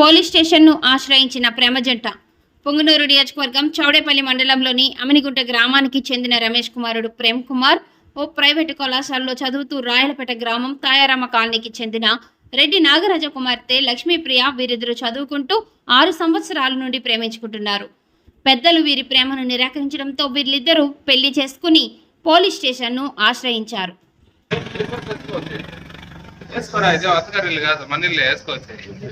Police స్టేషన్ను ఆశ్రయించిన ప్రేమ జంట పొంగనూరు నియోజకవర్గం చౌడేపల్లి మండలంలోని అమినిగుంట గ్రామానికి చెందిన రమేష్ కుమారుడు ప్రేమ్ కుమార్ ఓ ప్రైవేటు కళాశాలలో చదువుతూ రాయలపేట గ్రామం తాయారామ కాలనీకి చెందిన రెడ్డి నాగరాజ కుమార్తె లక్ష్మీప్రియ వీరిద్దరు చదువుకుంటూ ఆరు సంవత్సరాల నుండి ప్రేమించుకుంటున్నారు. పెద్దలు వీరి ప్రేమను నిరాకరించడంతో వీరిద్దరూ పెళ్ళి చేసుకుని పోలీస్ స్టేషన్ను ఆశ్రయించారు. వేసుకోరా ఇది అత్తగారి ఇల్లు కాదు మన ఇల్లు వేసుకోవచ్చు.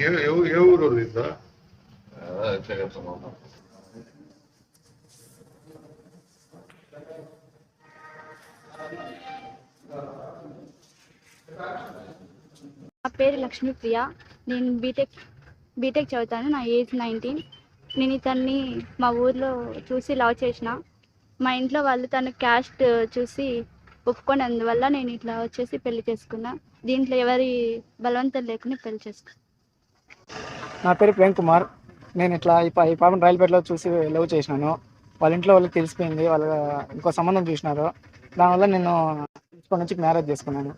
ఏ ఏ- ఏ ఊరు ఇద్దరు? నా పేరు లక్ష్మీప్రియ. నేను బీటెక్ బీటెక్ చదువుతాను నా ఏజ్ నైన్టీన్. నేను ఇతన్ని మా ఊర్లో చూసి లవ్ చేసిన. మా ఇంట్లో వాళ్ళు తన క్యాస్ట్ చూసి ఒప్పుకొని అందువల్ల నేను ఇట్లా వచ్చేసి పెళ్ళి చేసుకున్నా. దీంట్లో ఎవరి బలవంతం లేకుండా పెళ్ళి చేసుకున్నా. నా పేరు ప్రేమ్ కుమార్. నేను ఇట్లా ఈ పా- ఈ పాపను రైల్పేటలో చూసి లవ్ చేసినాను. వాళ్ళ ఇంట్లో వాళ్ళకి తెలిసిపోయింది. వాళ్ళ ఇంకో సంబంధం చూసినారు. దానివల్ల నేను తీసుకొని నుంచి మ్యారేజ్ చేసుకున్నాను.